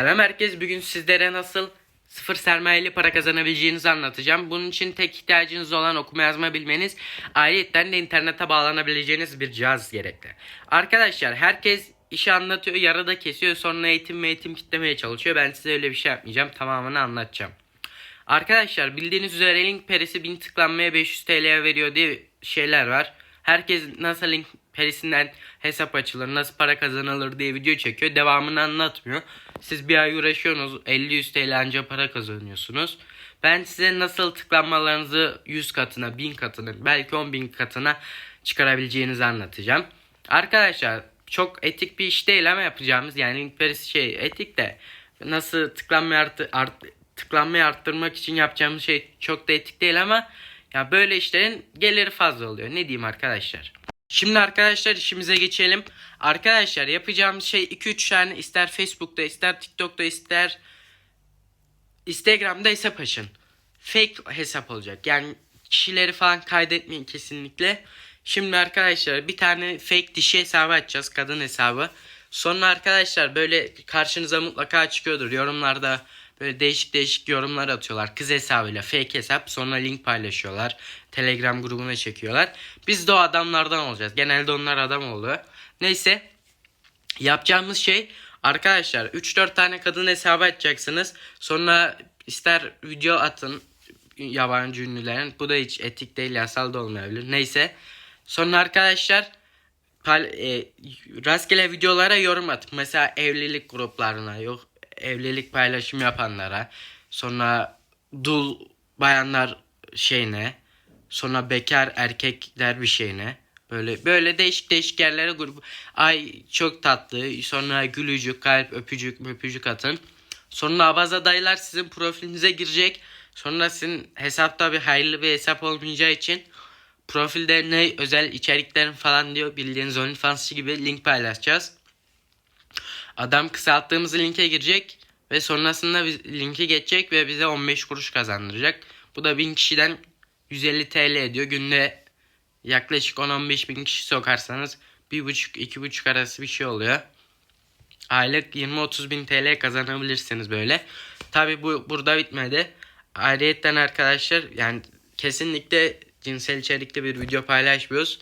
Selam herkes. Bugün sizlere nasıl sıfır sermayeli para kazanabileceğinizi anlatacağım. Bunun için tek ihtiyacınız olan okuma yazma bilmeniz, ayrıca de internete bağlanabileceğiniz bir cihaz gerekli. Arkadaşlar herkes işi anlatıyor, yarıda kesiyor, sonra eğitim eğitim kitlemeye çalışıyor. Ben size öyle bir şey yapmayacağım. Tamamını anlatacağım. Arkadaşlar bildiğiniz üzere link perisi 1000 tıklanmaya 500 TL'ye veriyor diye şeyler var. Herkes nasıl link perisinden hesap açılır, nasıl para kazanılır diye video çekiyor. Devamını anlatmıyor. Siz bir ay uğraşıyorsunuz 50-100 TL anca para kazanıyorsunuz. Ben size nasıl tıklanmalarınızı 100 katına, 1000 katına, belki 10.000 katına çıkarabileceğinizi anlatacağım. Arkadaşlar çok etik bir iş değil ama yapacağımız yani link perisi şey etik de nasıl tıklanmayı artı, art, tıklanmayı arttırmak için yapacağımız şey çok da etik değil ama ya böyle işlerin geliri fazla oluyor. Ne diyeyim arkadaşlar? Şimdi arkadaşlar işimize geçelim. Arkadaşlar yapacağımız şey 2-3 tane ister Facebook'ta ister TikTok'ta ister Instagram'da hesap açın. Fake hesap olacak. Yani kişileri falan kaydetmeyin kesinlikle. Şimdi arkadaşlar bir tane fake dişi hesabı açacağız. Kadın hesabı. Sonra arkadaşlar böyle karşınıza mutlaka çıkıyordur. Yorumlarda böyle değişik değişik yorumlar atıyorlar. Kız hesabıyla fake hesap. Sonra link paylaşıyorlar. Telegram grubuna çekiyorlar. Biz de o adamlardan olacağız. Genelde onlar adam oluyor. Neyse. Yapacağımız şey arkadaşlar 3-4 tane kadın hesabı açacaksınız. Sonra ister video atın yabancı ünlülerin. Bu da hiç etik değil yasal da olmayabilir. Neyse. Sonra arkadaşlar e, rastgele videolara yorum atın. Mesela evlilik gruplarına yok evlilik paylaşım yapanlara. Sonra dul bayanlar şeyine. Sonra bekar erkekler bir şeyine. Böyle böyle değişik değişik yerlere grup. Ay çok tatlı. Sonra gülücük, kalp, öpücük, öpücük atın. Sonra abaza dayılar sizin profilinize girecek. Sonra sizin hesapta bir hayırlı bir hesap olmayacağı için profilde ne özel içeriklerin falan diyor bildiğiniz OnlyFans gibi link paylaşacağız. Adam kısalttığımız linke girecek ve sonrasında linki geçecek ve bize 15 kuruş kazandıracak. Bu da 1000 kişiden 150 TL ediyor. Günde yaklaşık 10-15 bin kişi sokarsanız 1,5-2,5 arası bir şey oluyor. Aylık 20-30 bin TL kazanabilirsiniz böyle. Tabi bu burada bitmedi. Ayrıyetten arkadaşlar yani kesinlikle cinsel içerikli bir video paylaşmıyoruz.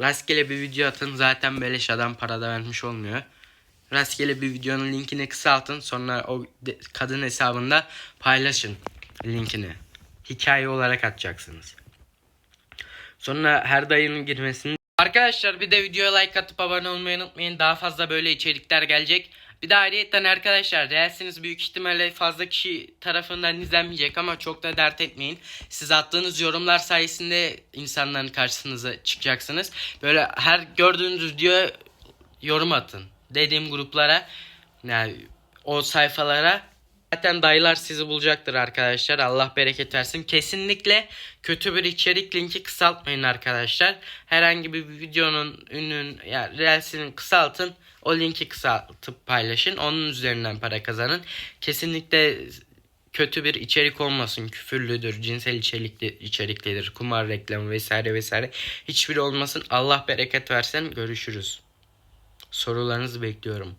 Rastgele bir video atın zaten beleş adam para da vermiş olmuyor. Rastgele bir videonun linkini kısaltın sonra o kadın hesabında paylaşın linkini. Hikaye olarak atacaksınız. Sonra her dayının girmesini Arkadaşlar bir de videoya like atıp abone olmayı unutmayın. Daha fazla böyle içerikler gelecek. Bir de ayrıyetten arkadaşlar Reels'iniz büyük ihtimalle fazla kişi tarafından izlenmeyecek ama çok da dert etmeyin. Siz attığınız yorumlar sayesinde insanların karşınıza çıkacaksınız. Böyle her gördüğünüz videoya yorum atın. Dediğim gruplara yani o sayfalara Zaten dayılar sizi bulacaktır arkadaşlar. Allah bereket versin. Kesinlikle kötü bir içerik linki kısaltmayın arkadaşlar. Herhangi bir videonun ünün ya reelsinin kısaltın. O linki kısaltıp paylaşın. Onun üzerinden para kazanın. Kesinlikle kötü bir içerik olmasın. Küfürlüdür, cinsel içerikli, içeriklidir, kumar reklamı vesaire vesaire. Hiçbiri olmasın. Allah bereket versin. Görüşürüz. Sorularınızı bekliyorum.